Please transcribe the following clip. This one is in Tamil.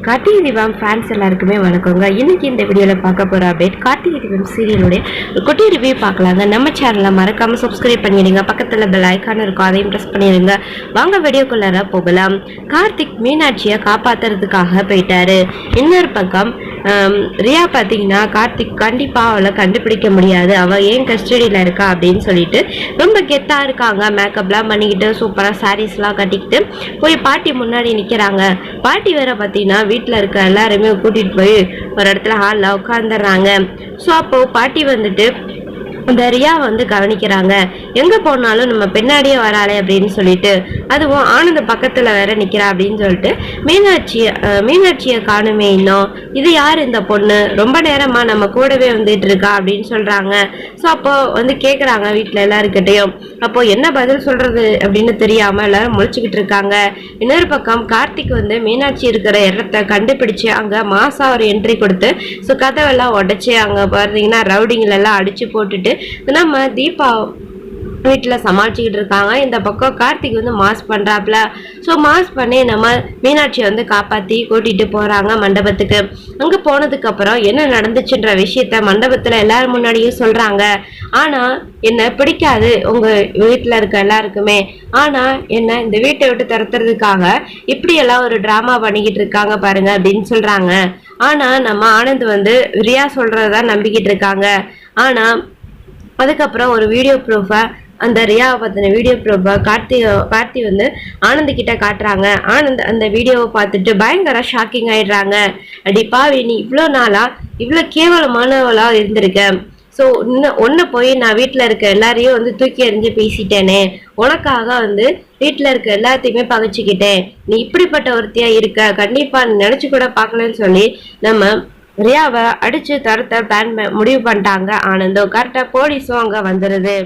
கார்த்திகை தீபம் ஃபேன்ஸ் எல்லாருக்குமே வணக்கங்க. இன்னைக்கு இந்த வீடியோவில் பார்க்க போகிற அப்டேட் கார்த்திகை தீபம் சீரியலுடைய குட்டி ரிவ்யூ பார்க்கலாங்க. நம்ம சேனலை மறக்காமல் சப்ஸ்கிரைப் பண்ணிடுங்க. பக்கத்தில் பெல் ஐக்கான் இருக்கும் அதையும் ப்ரெஸ் பண்ணிடுங்க. வாங்க வீடியோக்குள்ளார போகலாம். கார்த்திக் மீனாட்சியை காப்பாற்றுறதுக்காக போயிட்டாரு. இன்னொரு பக்கம் ரியா பார்த்தீங்கன்னா கார்த்திக் கண்டிப்பாக அவளை கண்டுபிடிக்க முடியாது. அவள் ஏன் கஸ்டடியில் இருக்கா அப்படின்னு சொல்லிட்டு ரொம்ப கெத்தாக இருக்காங்க. மேக்கப்லாம் பண்ணிக்கிட்டு சூப்பராக சாரீஸ்லாம் கட்டிக்கிட்டு போய் பாட்டி முன்னாடி நிற்கிறாங்க பாட்டி வேற பார்த்தீங்கன்னா வீட்டில் இருக்க எல்லாருமே கூட்டிகிட்டு போய் ஒரு இடத்துல ஹாலில் உட்காந்துடுறாங்க ஸோ அப்போது பாட்டி வந்துட்டு அந்த ரியா வந்து கவனிக்கிறாங்க. எங்கே போனாலும் நம்ம பின்னாடியே வராளே அப்படின்னு சொல்லிட்டு அதுவும் ஆனந்த பக்கத்தில் வேற நிற்கிறா அப்படின்னு சொல்லிட்டு மீனாட்சி மீனாட்சியை காணுமே இன்னும். இது யார் இந்த பொண்ணு? ரொம்ப நேரமா நம்ம கூடவே வந்துட்டு இருக்கா அப்படின்னு சொல்கிறாங்க ஸோ அப்போ வந்து கேட்குறாங்க வீட்டில் எல்லாருக்கிட்டையும் அப்போ என்ன பதில் சொல்கிறது அப்படின்னு தெரியாமல் எல்லாரும் முழிச்சுக்கிட்டு இருக்காங்க. இன்னொரு பக்கம் கார்த்திக் வந்து மீனாட்சி இருக்கிற இடத்த கண்டுபிடிச்சு அங்கே மாசா ஒரு என்ட்ரி கொடுத்து ஸோ கதவெல்லாம் உடச்சி அங்கே பார்த்தீங்கன்னா ரவுடிங்கள் எல்லாம் அடிச்சு போட்டுட்டு நம்ம தீபா வீட்டில் சமாளிச்சுக்கிட்டு இருக்காங்க. இந்த பக்கம் கார்த்திக் வந்து மாஸ் பண்ணுறாப்புல ஸோ மாஸ் பண்ணி நம்ம மீனாட்சியை வந்து காப்பாற்றி கூட்டிகிட்டு போகிறாங்க மண்டபத்துக்கு. அங்கே போனதுக்கப்புறம் என்ன நடந்துச்சுன்ற விஷயத்த மண்டபத்தில் எல்லாரும் முன்னாடியும் சொல்கிறாங்க ஆனால் என்னை பிடிக்காது உங்கள் வீட்டில் இருக்க எல்லாருக்குமே. ஆனால் என்ன இந்த வீட்டை விட்டு துரத்துறதுக்காக இப்படியெல்லாம் ஒரு ட்ராமா பண்ணிக்கிட்டு இருக்காங்க பாருங்க அப்படின்னு சொல்கிறாங்க ஆனால் நம்ம ஆனந்த் வந்து ரியா சொல்கிறத நம்பிக்கிட்டு இருக்காங்க. ஆனால் அதுக்கப்புறம் ஒரு வீடியோ ப்ரூஃபை அந்த ரியாவை பற்றின வீடியோ ப்ரோபா கார்த்தி கார்த்தி வந்து ஆனந்த் கிட்ட காட்டுறாங்க. ஆனந்த் அந்த வீடியோவை பார்த்துட்டு பயங்கர ஷாக்கிங் ஆயிடுறாங்க. அடி நீ இவ்வளோ நாளா இவ்வளோ கேவலமானவளா இருந்திருக்க. ஸோ இன்னும் ஒன்று போய் நான் வீட்டில் இருக்க எல்லாரையும் வந்து தூக்கி எறிஞ்சு பேசிட்டேனே. உனக்காக வந்து வீட்டில் இருக்க எல்லாத்தையுமே பகைச்சிக்கிட்டேன். நீ இப்படிப்பட்ட ஒருத்தியாக இருக்க? கண்டிப்பாக நினச்சி கூட பார்க்கலன்னு சொல்லி நம்ம ரியாவை அடித்து தரத்தை பிளான் முடிவு பண்ணிட்டாங்க. ஆனந்தம் கரெக்டாக போலீஸும் அங்கே வந்துடுது